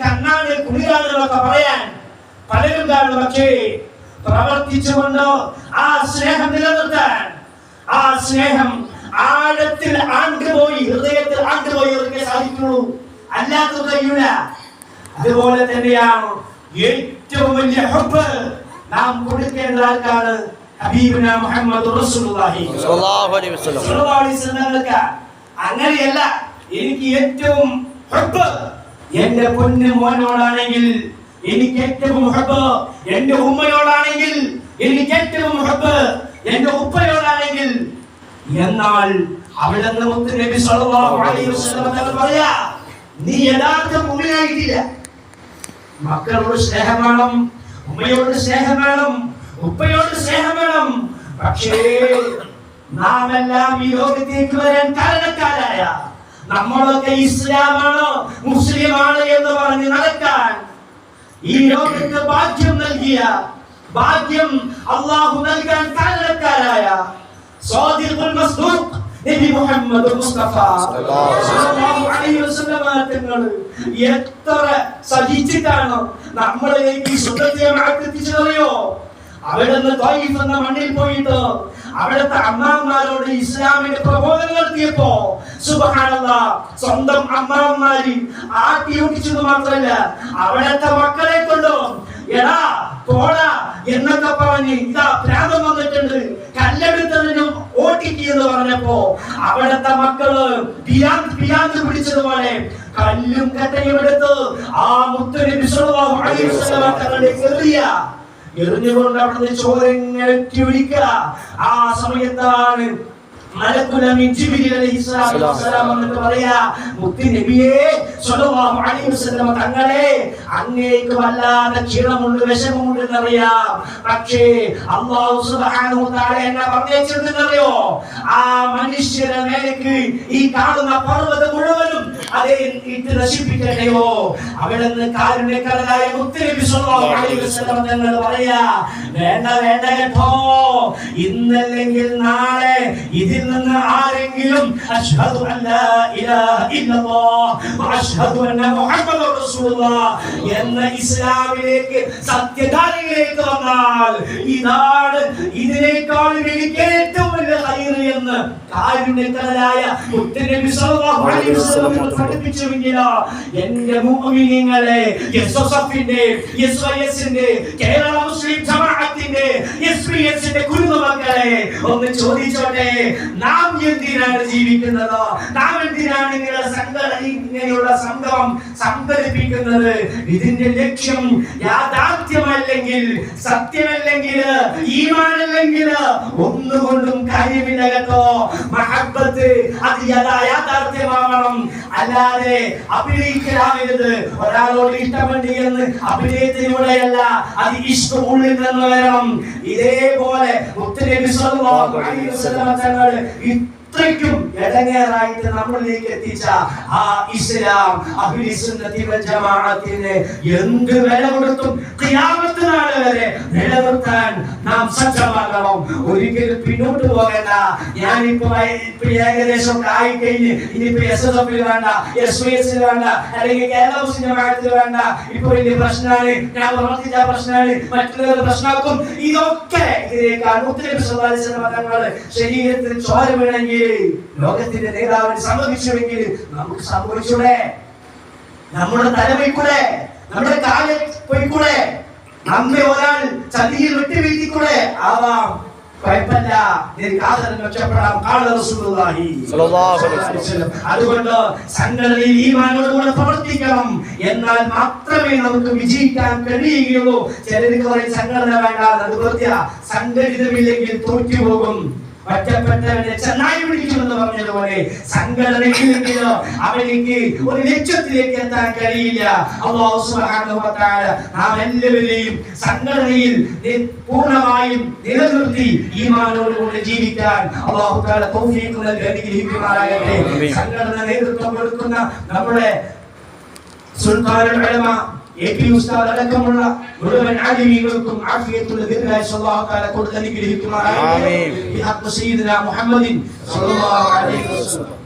കണ്ണാണ് കുളിരാണെന്നൊക്കെ പറയാൻ പലരും കാരണം പക്ഷേ പ്രവർത്തിച്ചുകൊണ്ട് ആ സ്നേഹം നിലനിർത്താൻ ആ സ്നേഹം ആഴത്തിൽ ആണ്ടുപോയി ഹൃദയത്തിൽ ആണ്ടുപോയി ഇവർക്ക് സാധിക്കുള്ളൂ. അല്ലാത്ത കഴിയൂല. അതുപോലെ തന്നെയാണ് ഏറ്റവും വലിയ ഹബ്ബ് നാം കൊടുക്കേണ്ട ആൾക്കാണ് ഹബീബിന മുഹമ്മദ് റസൂലുള്ളാഹി. സല്ലല്ലാഹു അലൈഹി വസല്ലം. സല്ലല്ലാഹു അലൈഹി വസല്ലമക്ക് അങ്ങനെയല്ല എനിക്ക് ഏറ്റവും ഹബ്ബ് എന്റെ പൊന്നു മോനോടാണെങ്കിൽ എനിക്ക് ഏറ്റവും ഹബ്ബ് എന്റെ ഉമ്മയോടാണെങ്കിൽ എനിക്ക് ഏറ്റവും ഹബ്ബ് എന്റെ ഉപ്പയോടാണെങ്കിൽ എന്നാൽ അവിടെ നമുക്ക് നബി അലൈഹി വസല്ലം നീ യഥാർത്ഥ മുമ്പിനായിട്ടില്ല മക്കളോട് സ്നേഹം വേണം ഉമ്മയോട് സ്നേഹം വേണം ഉപ്പയോട് സ്നേഹം വേണം. പക്ഷേ നാം എല്ലാം ഈ ലോകത്തേക്ക് വരാൻ കാരണക്കാരായ നമ്മളൊക്കെ ഇസ്ലാമാണോ? മുസ്ലിമാണ് എന്ന് പറഞ്ഞ് നടക്കാൻ ഈ ലോകത്ത് ഭാഗ്യം നൽകിയ ഭാഗ്യം അള്ളാഹു നൽകാൻ കാരണക്കാരായ നബി മുസ്തഫ. അലൈഹി വസല്ലമ എത്ര സഹിച്ചിട്ടാണോ നമ്മളിലേക്ക് ഈ നിന്ന് മണ്ണിൽ പോയിട്ട് അവിടുത്തെ അമ്മാന്മാരോട് ഇസ്ലാമിന്റെ പ്രബോധനം നടത്തിയപ്പോ സുബഹാനല്ല സ്വന്തം അമ്മാന്മാര് ആട്ടി ഒട്ടിച്ചത് മാത്രല്ല അവിടുത്തെ മക്കളെ കൊണ്ടോ എടാ പോടാ എന്നൊക്കെ പറഞ്ഞ് ഇതാ പ്രാതം വന്നിട്ടുണ്ട് കല്ലെടുത്തതിനും ഓട്ടിക്ക് എന്ന് പറഞ്ഞപ്പോ അവിടുത്തെ മക്കൾ പിടിച്ചതുപോലെ കല്ലും കട്ടയും എടുത്ത് ആ മുത്തലി എറിയ എറിഞ്ഞുകൊണ്ട് അവിടുന്ന് ചോരങ്ങൾ ആ സമയത്താണ് എന്നിട്ട് പറയാ മുത്തി നബിയെ സ്വല്ലല്ലാഹു അലൈഹി വസല്ലം തങ്ങളെ അങ്ങേക്ക് വല്ലാതെ ക്ഷീണമുണ്ട് വിഷമമുണ്ട് എന്നറിയാ. പക്ഷേ അല്ലാഹു സുബ്ഹാനഹു തആല എന്നെ പറഞ്ഞേച്ചെന്നറിയോ ആ മനുഷ്യരെ മേലേക്ക് ഈ കാണുന്ന പർവതം മുഴുവനും അതേ ഇട്ട് നശിപ്പിക്കട്ടെയോ? അവിടെ നിന്ന് കാരുണ്യക്കാരനായ മുത്തി നബി സ്വല്ലല്ലാഹു അലൈഹി വസല്ലം തങ്ങൾ പറയാ വേണ്ട വേണ്ട കേട്ടോ. ഇന്നല്ലെങ്കിൽ നാളെ ഇതിൽ നിന്ന് ആരെങ്കിലും അഷ്ഹദു അല്ലാ ഇലാഹ ഇല്ലല്ലാഹ് വഅഷ്ഹദു അന്ന മുഹമ്മദുർ റസൂലുള്ളാഹ് എന്ന ഇസ്ലാമിലേക്ക് സത്യധാരയിലേക്ക് വന്നാൽ ഇതാണ് ഇതിനേക്കാൾ വലിയ ഏറ്റവും എന്ന് കാരുണ്യത്തലായ പഠിപ്പിച്ചുവെങ്കിൽ എന്റെ മുഅ്മിനീങ്ങളെ എസ്എസ്എഫിന്റെ എസ്വൈഎസിന്റെ കേരള മുസ്ലിം ജമാഅത്തിന്റെ എസ്പിഎസിന്റെ കുരുമക്കളെ ഒന്ന് ചോദിച്ചോട്ടെ നാം എന്തിനാണ് ജീവിക്കുന്നത്? നാം എന്തിനാണ് ഇങ്ങനെ സംഘടന ഇങ്ങനെയുള്ള സംഗമം സംഘടിപ്പിക്കുന്നത്? ഇതിന്റെ ലക്ഷ്യം യാഥാർത്ഥ്യമല്ലെങ്കിൽ സത്യമല്ലെങ്കിൽ ഈമാനല്ലെങ്കിൽ ഒന്നുകൊണ്ടും കാര്യമില്ല. കേട്ടോ മഹബത്ത് അത് യഥാ യാഥാർത്ഥ്യമാവണം അല്ലാതെ അഭിനയിക്കലാവരുത്. ഒരാളോട് ഇഷ്ടമുണ്ട് എന്ന് അഭിനയത്തിലൂടെയല്ല അത് ഇഷ്ടം നിന്ന് വരണം. ഇതേപോലെ ഇത്രയ്ക്കും ഇടങ്ങേറായിട്ട് നമ്മളിലേക്ക് എത്തിച്ച ആ ഇസ്ലാം ജമാഅത്തിന് എന്ത് വില കൊടുത്തും വരെ നിലനിർത്താൻ നാം സജ്ജമാകണം ഒരിക്കലും പിന്നോട്ട് പോകണ്ട. ഞാനിപ്പോ ഇപ്പൊ ഏകദേശം ആയി കഴിഞ്ഞ്. ഇനിയിപ്പോ എസ് എസ് എഫിൽ വേണ്ട എസ് വി എസിൽ വേണ്ട അല്ലെങ്കിൽ കേരള മുസ്ലിം ജമാഅത്തിൽ വേണ്ട. ഇപ്പൊ വലിയ പ്രശ്നമാണ് ഞാൻ പ്രവർത്തിച്ച പ്രശ്നമാണ് മറ്റുള്ളവർ പ്രശ്നമാക്കും. ഇതൊക്കെ ഇതിനേക്കാൾ മുത്തലബി തങ്ങളുടെ ശരീരത്തിൽ ചോര വീണെങ്കിൽ ലോകത്തിന്റെ നേതാവിന് സമ്മതിച്ചുവെങ്കിൽ നമുക്ക് സംഭവിച്ചൂടെ? നമ്മുടെ തല പോയിക്കൂടെ നമ്മുടെ കാലിൽ പോയിക്കൂടെ? നമ്മെ ഒരാൾ ചതിയിൽ വിട്ടുവീഴ്ത്തിക്കൂടെ? ആവാം. കുഴപ്പമില്ല നിനക്ക് ആദരം രക്ഷപ്പെടാം. അതുകൊണ്ട് സംഘടനയിൽ ഈമാനോടുകൂടെ പ്രവർത്തിക്കണം. എന്നാൽ മാത്രമേ നമുക്ക് വിജയിക്കാൻ കഴിയുകയുള്ളൂ. ചിലർക്ക് പറയും സംഘടന വേണ്ട അത് കൃത്യ സംഘടിതമില്ലെങ്കിൽ തോറ്റുപോകും. ഒറ്റപ്പെട്ടവനെ ചെന്നായി പിടിക്കുമെന്ന് പറഞ്ഞതുപോലെ സംഘടനയില്ലെങ്കിലോ അവനിക്ക് ഒരു ലക്ഷ്യത്തിലേക്ക് എത്താൻ കഴിയില്ല അല്ലാഹു സുബ്ഹാനഹു വ തആല നാം എല്ലാവരെയും സംഘടനയിൽ പൂർണമായും നിലനിർത്തി ഈമാനോടുകൂടി ജീവിക്കാൻ അല്ലാഹു തആല തൗഫീഖ് നൽകി അനുഗ്രഹിക്കുമാറാകട്ടെ. സംഘടന നേതൃത്വം കൊടുക്കുന്ന നമ്മുടെ സുൽത്താനുൽ ഉലമ എ പി ഉസ്താദ് അടക്കമുള്ള മുഴുവൻ ആലിമീകൾക്കും ആഫിയത്തുള്ള ദീർഘായുസ് അല്ലാഹു തആല കൊടുത്ത് അനുഗ്രഹിക്കുമാറാകട്ടെ ആമീൻ. ബിഹഖ് സയ്യിദിന മുഹമ്മദിൻ സ്വല്ലല്ലാഹു അലൈഹി വസല്ലം